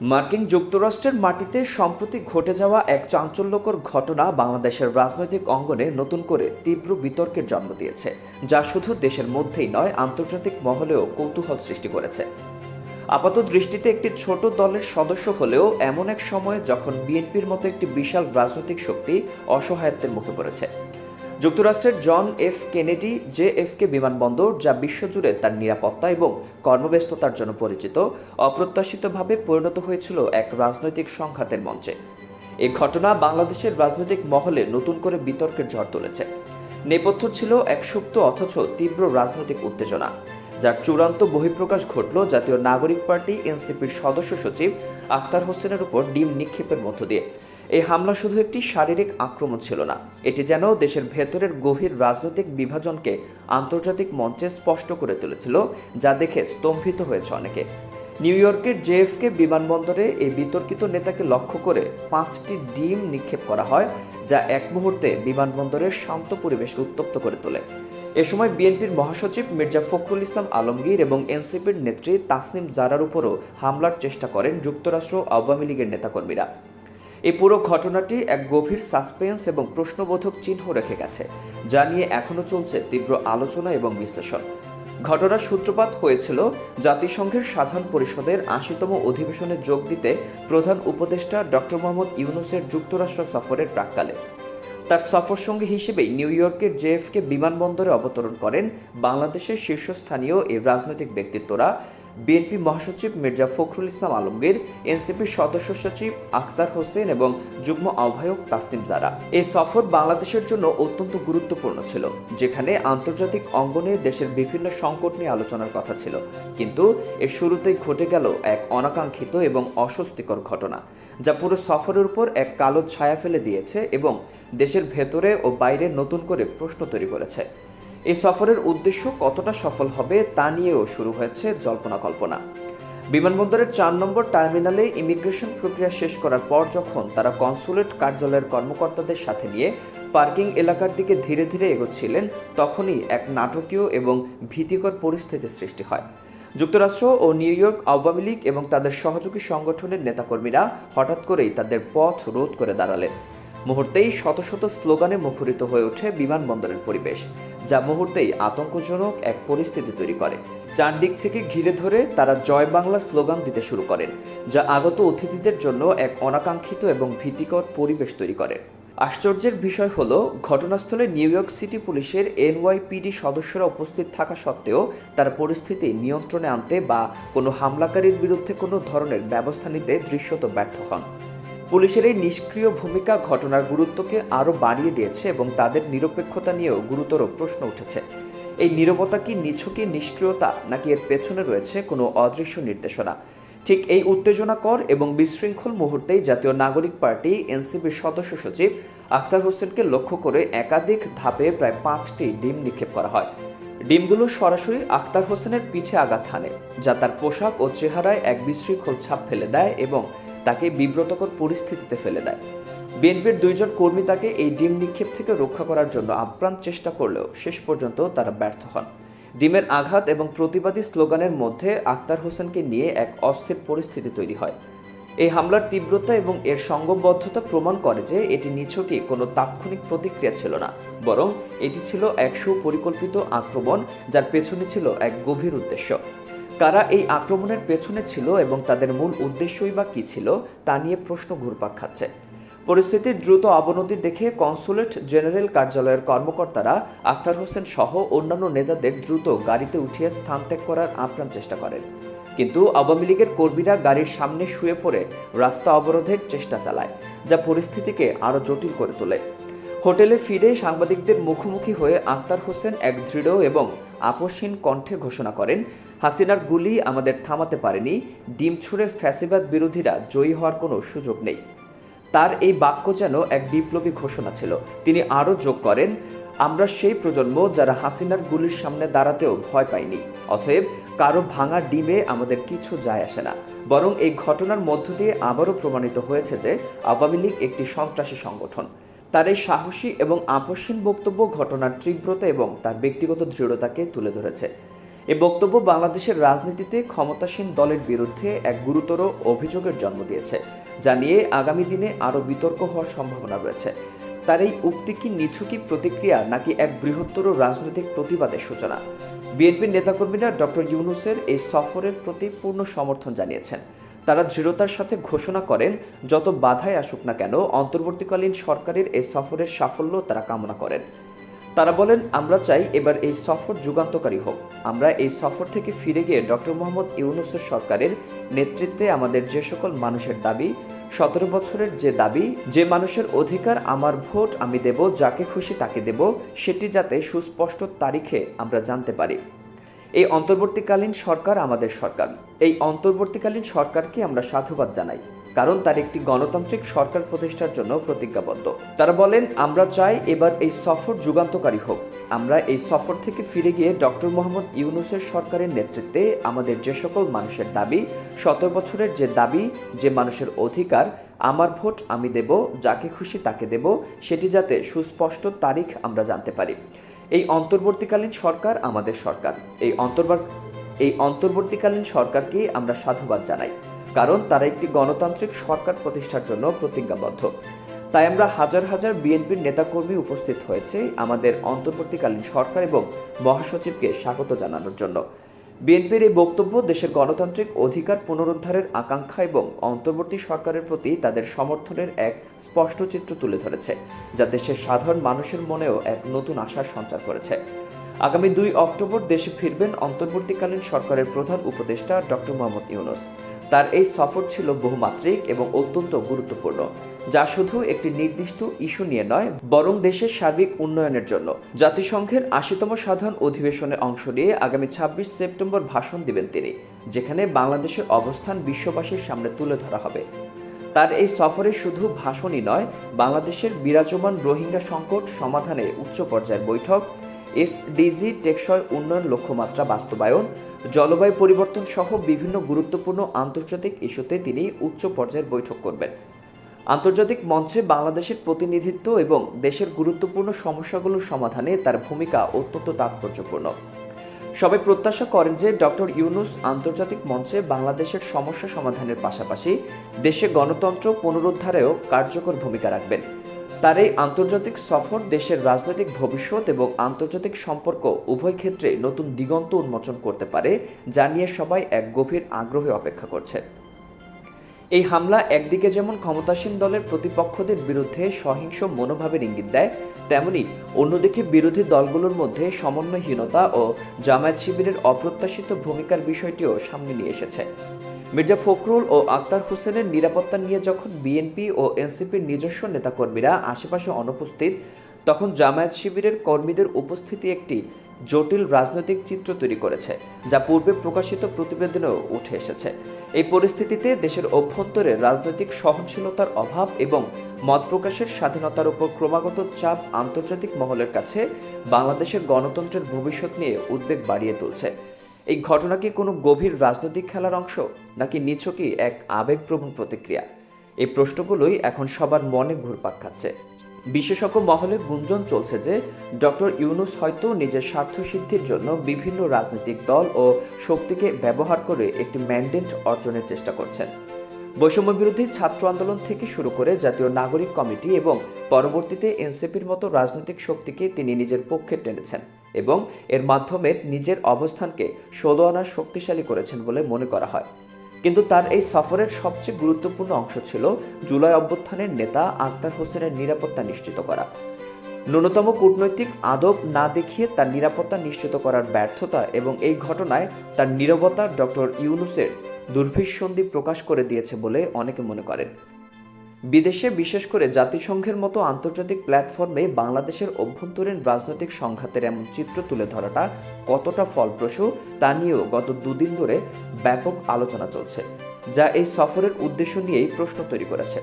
মার্কিন যুক্তরাষ্ট্রের মাটিতে সম্প্রতি ঘটে যাওয়া এক চাঞ্চল্যকর ঘটনা বাংলাদেশের রাজনৈতিক অঙ্গনে নতুন করে তীব্র বিতর্কের জন্ম দিয়েছে, যা শুধু দেশের মধ্যেই নয়, আন্তর্জাতিক মহলেও কৌতূহল সৃষ্টি করেছে। আপাত দৃষ্টিতে একটি ছোট দলের সদস্য হলেও এমন এক সময়ে যখন বিএনপির মতো একটি বিশাল রাজনৈতিক শক্তি অসহায়ত্বের মুখে পড়েছে। যুক্তরাষ্ট্রের John F Kennedy, J FK বিমানবন্দর যা বিশ্বজুড়ে তার নিরাপত্তা এবং কর্মব্যস্ততার জন্য পরিচিত, অপ্রত্যাশিতভাবে পরিণত হয়েছিল এক রাজনৈতিক সংঘাতের মঞ্চে। এই ঘটনা বাংলাদেশের রাজনৈতিক মহলে নতুন করে বিতর্কের ঝড় তুলেছে। নেপথ্য ছিল এক সুপ্ত অথচ তীব্র রাজনৈতিক উত্তেজনা, যার চূড়ান্ত বহিঃপ্রকাশ ঘটল জাতীয় নাগরিক পার্টি এনসিপির সদস্য সচিব আখতার হোসেনের উপর ডিম নিক্ষেপের মধ্য দিয়ে। এই হামলা শুধু একটি শারীরিক আক্রমণ ছিল না, এটি যেন দেশের ভেতরের গভীর রাজনৈতিক বিভাজনকে আন্তর্জাতিক মঞ্চে স্পষ্ট করে তুলেছিল, যা দেখে স্তম্ভিত হয়েছে অনেকে। নিউ ইয়র্কের জেএফকে বিমানবন্দরে এই বিতর্কিত নেতাকে লক্ষ্য করে পাঁচটি ডিম নিক্ষেপ করা হয়, যা এক মুহূর্তে বিমানবন্দরের শান্ত পরিবেশকে উত্তপ্ত করে তোলে। এ সময় বিএনপির মহাসচিব মির্জা ফখরুল ইসলাম আলমগীর এবং এনসিপির নেত্রী তাসনিম জারার উপরও হামলার চেষ্টা করেন যুক্তরাষ্ট্র আওয়ামী লীগের নেতাকর্মীরা। এই পুরো ঘটনাটি এক গভীর সাসপেন্স এবং প্রশ্নবোধক চিহ্ন রেখে গেছে, যা নিয়ে এখনও চলছে তীব্র আলোচনা এবং বিশ্লেষণ। ঘটনার সূত্রপাত হয়েছিল জাতিসংঘের সাধারণ পরিষদের আশিতম অধিবেশনে যোগ দিতে প্রধান উপদেষ্টা ডক্টর মোহাম্মদ ইউনুসের যুক্তরাষ্ট্র সফরের প্রাককালে। তার সফর সঙ্গী হিসেবেই নিউ ইয়র্কের জেএফকে বিমানবন্দরে অবতরণ করেন বাংলাদেশের শীর্ষস্থানীয় এই রাজনৈতিক ব্যক্তিত্বরা বিএনপি মহাসচিব মির্জা ফখরুল ইসলাম আলমগীর এনসিপির সদস্য সচিব আখতার হোসেন এবং যুগ্ম আহ্বায়ক তাসনিম জারা। এই সফর বাংলাদেশের জন্য অত্যন্ত গুরুত্বপূর্ণ ছিল, যেখানে আন্তর্জাতিক অঙ্গনে দেশের বিভিন্ন সংকট নিয়ে আলোচনার কথা ছিল। কিন্তু এর শুরুতেই ঘটে গেল এক অনাকাঙ্ক্ষিত এবং অস্বস্তিকর ঘটনা, যা পুরো সফরের উপর এক কালো ছায়া ফেলে দিয়েছে এবং দেশের ভেতরে ও বাইরে নতুন করে প্রশ্ন তৈরি করেছে। এই সফরের উদ্দেশ্য কতটা সফল হবে তা নিয়েও শুরু হয়েছে জল্পনা কল্পনা। বিমানবন্দরের চার নম্বর টার্মিনালে ইমিগ্রেশন প্রক্রিয়া শেষ করার পর যখন তারা কনসুলেট কার্যালয়ের কর্মকর্তাদের সাথে নিয়ে পার্কিং এলাকার দিকে ধীরে ধীরে এগোচ্ছিলেন, তখনই এক নাটকীয় এবং ভীতিকর পরিস্থিতির সৃষ্টি হয়। যুক্তরাষ্ট্র ও নিউ ইয়র্ক আওয়ামী লীগ এবং তাদের সহযোগী সংগঠনের নেতাকর্মীরা হঠাৎ করেই তাদের পথ রোধ করে দাঁড়ালেন। মুহূর্তেই শত শত স্লোগানে মুখরিত হয়ে ওঠে বিমানবন্দরের পরিবেশ, যা মুহূর্তেই আতঙ্কজনক এক পরিস্থিতি তৈরি করে। চারদিক থেকে ঘিরে ধরে তারা জয় বাংলা স্লোগান দিতে শুরু করেন, যা আগত অতিথিদের জন্য এক অনাকাঙ্ক্ষিত এবং ভীতিকর পরিবেশ তৈরি করে। আশ্চর্যের বিষয় হল, ঘটনাস্থলে নিউ ইয়র্ক সিটি পুলিশের এনওয়াইপিডি সদস্যরা উপস্থিত থাকা সত্ত্বেও তারা পরিস্থিতি নিয়ন্ত্রণে আনতে বা কোনো হামলাকারীর বিরুদ্ধে কোনো ধরনের ব্যবস্থা নিতে দৃশ্যত ব্যর্থ হন। পুলিশের এই নিষ্ক্রিয় ভূমিকা ঘটনার গুরুত্বকে আরও বাড়িয়ে দিয়েছে এবং তাদের নিরপেক্ষতা নিয়েও গুরুতর প্রশ্ন উঠেছে। এই নীরবতা কি নিছকই নিষ্ক্রিয়তা, নাকি এর পেছনে রয়েছে কোনো অদৃশ্য নির্দেশনা? ঠিক এই উত্তেজনাকর এবং বিশৃঙ্খল মুহূর্তেই জাতীয় নাগরিক পার্টি, এনসিপির সদস্য সচিব আখতার হোসেনকে লক্ষ্য করে একাধিক ধাপে প্রায় পাঁচটি ডিম নিক্ষেপ করা হয়। ডিমগুলো সরাসরি আখতার হোসেনের পিঠে আঘাত হানে, যা তার পোশাক ও চেহারায় এক বিশৃঙ্খল ছাপ ফেলে দেয় এবং তাকে বিব্রতকর পরিস্থিতিতে ফেলে দেয়। বিএনপির দুইজন কর্মী তাকে এই ডিম নিক্ষেপ থেকে রক্ষা করার জন্য আপ্রাণ চেষ্টা করলেও শেষ পর্যন্ত তারা ব্যর্থ হন। ডিমের আঘাত এবং প্রতিবাদী স্লোগানের মধ্যে আক্তার হোসেনকে নিয়ে এক অস্থির পরিস্থিতি তৈরি হয়। এই হামলার তীব্রতা এবং এর সঙ্গবদ্ধতা প্রমাণ করে যে এটি নিছকই কোনো তাৎক্ষণিক প্রতিক্রিয়া ছিল না, বরং এটি ছিল এক সুপরিকল্পিত আক্রমণ যার পেছনে ছিল এক গভীর উদ্দেশ্য। কারা এই আক্রমণের পেছনে ছিল এবং তাদের মূল উদ্দেশ্যই বা কী ছিল, তা নিয়ে প্রশ্ন ঘুরপাক খাচ্ছে। পরিস্থিতির দ্রুত অবনতি দেখে কনসুলেট জেনারেল কার্যালয়ের কর্মকর্তারা আখতার হোসেন সহ অন্যান্য নেতাদের দ্রুত গাড়িতে উঠিয়ে স্থান ত্যাগ করার আপ্রাণ চেষ্টা করেন। কিন্তু আওয়ামী লীগের কর্মীরা গাড়ির সামনে শুয়ে পড়ে রাস্তা অবরোধের চেষ্টা চালায়, যা পরিস্থিতিকে আরও জটিল করে তোলে। হোটেলে ফিরে সাংবাদিকদের মুখোমুখি হয়ে আখতার হোসেন এক দৃঢ় এবং আপসহীন কণ্ঠে ঘোষণা করেন হাসিনার গুলি আমাদের থামাতে পারেনি, ডিম ছুঁড়ে ফ্যাসিবাদ বিরোধীরা জয়ী হওয়ার কোনো সুযোগ নেই। তার এই বাক্য যেন এক বিপ্লবী ঘোষণা ছিল। তিনি আরও যোগ করেন, আমরা সেই প্রজন্ম যারা হাসিনার গুলির সামনে দাঁড়াতেও ভয় পাইনি, অতএব কারও ভাঙা ডিমে আমাদের কিছু যায় আসে না। বরং এই ঘটনার মধ্য দিয়ে আবারও প্রমাণিত হয়েছে যে আওয়ামী লীগ একটি সন্ত্রাসী সংগঠন। তার এই সাহসী এবং আপসীন বক্তব্য ঘটনার তীব্রতা এবং তার ব্যক্তিগত দৃঢ়তাকে তুলে ধরেছে। এ বক্তব্য বাংলাদেশের রাজনীতিতে ক্ষমতাসীন দলের বিরুদ্ধে এক গুরুতর অভিযোগের জন্ম দিয়েছে, যা নিয়ে আগামী দিনে আরও বিতর্ক হওয়ার সম্ভাবনা রয়েছে। তার এই উক্তি কি নিছুকি প্রতিক্রিয়া নাকি এক বৃহত্তর রাজনৈতিক প্রতিবাদের সূচনা? বিএনপির নেতাকর্মীরা ডক্টর ইউনুসের এই সফরের প্রতি পূর্ণ সমর্থন জানিয়েছেন। তারা দৃঢ়তার সাথে ঘোষণা করেন, যত বাধাই আসুক না কেন, অন্তর্বর্তীকালীন সরকারের এই সফরের সাফল্য তারা কামনা করেন। তারা বলেন, আমরা চাই এবার এই সফর যুগান্তকারী হোক। আমরা এই সফর থেকে ফিরে গিয়ে ডক্টর মোহাম্মদ ইউনুসের সরকারের নেতৃত্বে আমাদের যে সকল মানুষের দাবি, সতেরো বছরের যে দাবি, যে মানুষের অধিকার আমার ভোট আমি দেব, যাকে খুশি তাকে দেব, সেটি যাতে সুস্পষ্ট তারিখে আমরা জানতে পারি। এই অন্তর্বর্তীকালীন সরকার আমাদের সরকার। এই অন্তর্বর্তীকালীন সরকারকে আমরা সাধুবাদ জানাই। কারণ তার একটি গণতান্ত্রিক সরকার প্রতিষ্ঠার জন্য প্রতিজ্ঞাবদ্ধ। তারা বলেন, আমরা চাই এবার এই সফর যুগান্তকারী হোক। আমরা এই সফর থেকে ফিরে গিয়ে ডক্টর মোহাম্মদ ইউনুসের সরকারের নেতৃত্বে আমাদের যে সকল মানুষের দাবি শত বছরের যে দাবি, যে মানুষের অধিকার, আমার ভোট আমি দেব, যাকে খুশি তাকে দেব, সেটি যাতে সুস্পষ্ট তারিখ আমরা জানতে পারি। এই অন্তর্বর্তীকালীন সরকার আমাদের সরকার। এই অন্তর্বার, এই অন্তর্বর্তীকালীন সরকারকে আমরা সাধুবাদ জানাই। কারণ তারা একটি গণতান্ত্রিক সরকার প্রতিষ্ঠার জন্য প্রতিজ্ঞাবদ্ধ। তাই আমরা হাজার হাজার বিএনপির নেতাকর্মী উপস্থিত হয়েছে আমাদের অন্তর্বর্তীকালীন সরকার এবং মহাসচিবকে স্বাগত জানানোর জন্য। বিএনপির এই বক্তব্য দেশের গণতান্ত্রিক অধিকার পুনরুদ্ধারের আকাঙ্ক্ষা এবং অন্তর্বর্তী সরকারের প্রতি তাদের সমর্থনের এক স্পষ্ট চিত্র তুলে ধরেছে, যা দেশের সাধারণ মানুষের মনেও এক নতুন আশার সঞ্চার করেছে। আগামী দুই অক্টোবর দেশে ফিরবেন অন্তর্বর্তীকালীন সরকারের প্রধান উপদেষ্টা ডক্টর মোহাম্মদ ইউনুস। তার এই সফর ছিল বহুমাত্রিক এবং অত্যন্ত গুরুত্বপূর্ণ, যা শুধু একটি নির্দিষ্ট ইস্যু নিয়ে নয়, বরং দেশের সার্বিক উন্নয়নের জন্য। জাতিসংঘের আশিতম সাধারণ অধিবেশনে অংশ নিয়ে আগামী ছাব্বিশ সেপ্টেম্বর ভাষণ দিবেন তিনি, যেখানে বাংলাদেশের অবস্থান বিশ্ববাসীর সামনে তুলে ধরা হবে। তার এই সফরে শুধু ভাষণই নয়, বাংলাদেশের বিরাজমান রোহিঙ্গা সংকট সমাধানে উচ্চ পর্যায়ের বৈঠক এসডিজি টেকসই উন্নয়ন লক্ষ্যমাত্রা বাস্তবায়ন, জলবায়ু পরিবর্তন সহ বিভিন্ন গুরুত্বপূর্ণ আন্তর্জাতিক ইস্যুতে তিনি উচ্চ পর্যায়ের বৈঠক করবেন। আন্তর্জাতিক মঞ্চে বাংলাদেশের প্রতিনিধিত্ব এবং দেশের গুরুত্বপূর্ণ সমস্যাগুলোর সমাধানে তার ভূমিকা অত্যন্ত তাৎপর্যপূর্ণ। সবাই প্রত্যাশা করেন যে ডক্টর ইউনুস আন্তর্জাতিক মঞ্চে বাংলাদেশের সমস্যা সমাধানের পাশাপাশি দেশে গণতন্ত্র পুনরুদ্ধারেও কার্যকর ভূমিকা রাখবেন। তার এই আন্তর্জাতিক সফর দেশের রাজনৈতিক ভবিষ্যৎ এবং আন্তর্জাতিক সম্পর্ক উভয় ক্ষেত্রে নতুন দিগন্ত উন্মোচন করতে পারে, যা নিয়ে সবাই এক গভীর আগ্রহে অপেক্ষা করছে। এই হামলা একদিকে যেমন ক্ষমতাসীন দলের প্রতিপক্ষদের বিরুদ্ধে সহিংস মনোভাবের ইঙ্গিত দেয়, তেমনি অন্যদিকে বিরোধী দলগুলোর মধ্যে সমন্বয়হীনতা ও জামায়াত শিবিরের অপ্রত্যাশিত ভূমিকার বিষয়টিও সামনে নিয়ে এসেছে। মির্জা ফখরুল ও আক্তার হোসেনের নিরাপত্তা নিয়ে যখন বিএনপি ও এনসিপির নিজস্ব নেতাকর্মীরা আশেপাশে অনুপস্থিত, তখন জামায়াত শিবিরের কর্মীদের উপস্থিতি একটি জটিল রাজনৈতিক চিত্র তৈরি করেছে, যা পূর্বে প্রকাশিত প্রতিবেদনেও উঠে এসেছে। এই পরিস্থিতিতে দেশের অভ্যন্তরে রাজনৈতিক সহনশীলতার অভাব এবং মত প্রকাশের স্বাধীনতার উপর ক্রমাগত চাপ আন্তর্জাতিক মহলের কাছে বাংলাদেশের গণতন্ত্রের ভবিষ্যৎ নিয়ে উদ্বেগ বাড়িয়ে তুলছে। এই ঘটনা কি কোনো গভীর রাজনৈতিক খেলার অংশ, নাকি নিছকই এক আবেগপ্রবণ প্রতিক্রিয়া? এই প্রশ্নগুলোই এখন সবার মনে ঘুরপাক খাচ্ছে। বিশেষজ্ঞ মহলে গুঞ্জন চলছে যে, ডক্টর ইউনুস হয়তো নিজের স্বার্থ সিদ্ধির জন্য বিভিন্ন রাজনৈতিক দল ও শক্তিকে ব্যবহার করে একটি ম্যান্ডেট অর্জনের চেষ্টা করছেন। বৈষম্য বিরোধী ছাত্র আন্দোলন থেকে শুরু করে জাতীয় নাগরিক কমিটি এবং পরবর্তীতে এনসিপির মতো রাজনৈতিক শক্তিকে তিনি নিজের পক্ষে টেনেছেন। এবং এর মাধ্যমে নিজের অবস্থানকে ষোলো আনা শক্তিশালী করেছেন বলে মনে করা হয়। কিন্তু তার এই সফরের সবচেয়ে গুরুত্বপূর্ণ অংশ ছিল জুলাই অভ্যুত্থানের নেতা আক্তার হোসেনের নিরাপত্তা নিশ্চিত করা। ন্যূনতম কূটনৈতিক আদব না দেখিয়ে তার নিরাপত্তা নিশ্চিত করার ব্যর্থতা এবং এই ঘটনায় তার নীরবতা ডক্টর ইউনুসের দুর্ভিসন্ধি প্রকাশ করে দিয়েছে বলে অনেকে মনে করেন। বিদেশে বিশেষ করে জাতিসংঘের মতো আন্তর্জাতিক প্ল্যাটফর্মে বাংলাদেশের অভ্যন্তরীণ রাজনৈতিক সংঘাতের এমন চিত্র তুলে ধরাটা কতটা ফলপ্রসূ তা নিয়েও গত দুদিন ধরে ব্যাপক আলোচনা চলছে, যা এই সফরের উদ্দেশ্য নিয়েই প্রশ্ন তৈরি করেছে।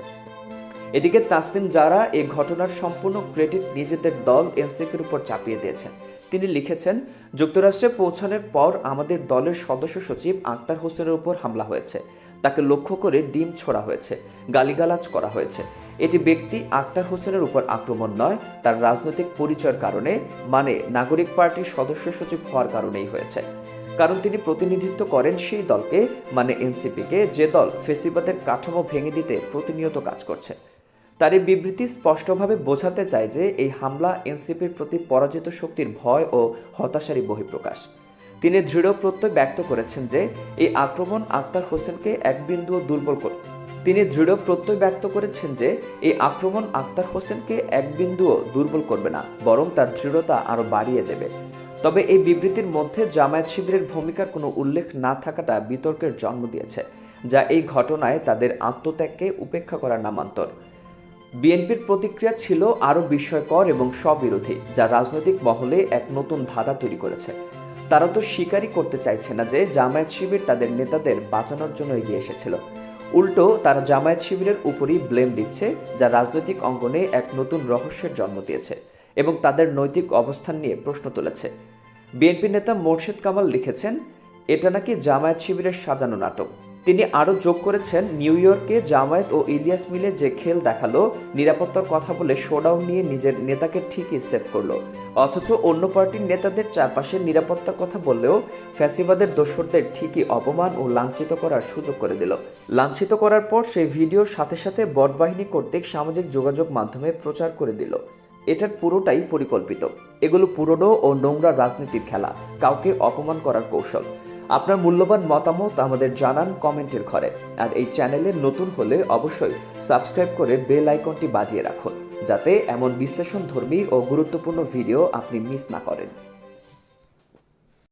এদিকে তাসলিম যারা এই ঘটনার সম্পূর্ণ ক্রেডিট নিজেদের দল এনসিপির উপর চাপিয়ে দিয়েছেন। তিনি লিখেছেন, যুক্তরাষ্ট্রে পৌঁছানোর পর আমাদের দলের সদস্য সচিব আক্তার হোসেনের উপর হামলা হয়েছে। তাকে লক্ষ্য করে ডিম ছোড়া হয়েছে, গালিগালাজ করা হয়েছে। এটি ব্যক্তি আক্তার হোসেনের উপর আক্রমণ নয়, তার রাজনৈতিক পরিচয়ের কারণে মানে নাগরিক পার্টির সদস্য সচিব হওয়ার কারণেই হয়েছে। কারণ তিনি প্রতিনিধিত্ব করেন সেই দলকে মানে এনসিপিকে, যে দল ফেসিবাদের কাঠামো ভেঙে দিতে প্রতিনিয়ত কাজ করছে। তার এই বিবৃতি স্পষ্টভাবে বোঝাতে চায় যে, এই হামলা এনসিপির প্রতি পরাজিত শক্তির ভয় ও হতাশারই বহিঃপ্রকাশ। তিনি দৃঢ় প্রত্যয় ব্যক্ত করেছেন যে, এই আক্রমণ আক্তার হোসেনকে এক বিন্দুও দুর্বল করে তিনি দৃঢ় প্রত্যয় ব্যক্ত করেছেন যে, এই আক্রমণ আক্তার হোসেনকে এক বিন্দুও দুর্বল করবে না, বরং তার দৃঢ়তা আরও বাড়িয়ে দেবে। তবে এই বিবৃতির মধ্যে জামায়াত শিবিরের ভূমিকার কোনো উল্লেখ না থাকাটা বিতর্কের জন্ম দিয়েছে, যা এই ঘটনায় তাদের আত্মত্যাগকে উপেক্ষা করার নামান্তর। বিএনপির প্রতিক্রিয়া ছিল আরও বিস্ময়কর এবং স্ববিরোধী, যা রাজনৈতিক মহলে এক নতুন ধাঁধা তৈরি করেছে। তারা তো স্বীকারই করতে চাইছে না যে জামায়াত শিবির তাদের নেতাদের বাঁচানোর জন্য এগিয়ে এসেছিল। উল্টো, তারা জামায়াত শিবিরের উপরই ব্লেম দিচ্ছে, যা রাজনৈতিক অঙ্গনে এক নতুন রহস্যের জন্ম দিয়েছে এবং তাদের নৈতিক অবস্থান নিয়ে প্রশ্ন তুলেছে। বিএনপি নেতা মোর্শেদ কামাল লিখেছেন, এটা নাকি জামায়াত শিবিরের সাজানো নাটক। তিনি আরও যোগ করেছেন, নিউ ইয়র্কে জামায়াত ও ইলিয়াস মিলে যে খেল দেখাল, নিরাপত্তার কথা বলে শোডাউন নিয়ে নিজের নেতাকে ঠিকই সেভ করল। অথচ অন্য পার্টির নেতাদের চারপাশে নিরাপত্তার কথা বললেও ফ্যাসিবাদের দোসরদের ঠিকই অপমান ও লাঞ্ছিত করার সুযোগ করে দিল। লাঞ্ছিত করার পর সেই ভিডিওর সাথে সাথে বটবাহিনী কর্তৃক সামাজিক যোগাযোগ মাধ্যমে প্রচার করে দিল। এটার পুরোটাই পরিকল্পিত। এগুলো পুরনো ও নোংরা রাজনীতির খেলা। কাউকে অপমান করার কৌশল। আপনার মূল্যবান মতামত আমাদের জানান কমেন্টের ঘরে। আর এই চ্যানেলে নতুন হলে অবশ্যই সাবস্ক্রাইব করে বেল আইকনটি বাজিয়ে রাখুন, যাতে এমন বিশ্লেষণধর্মী ও গুরুত্বপূর্ণ ভিডিও আপনি মিস না করেন।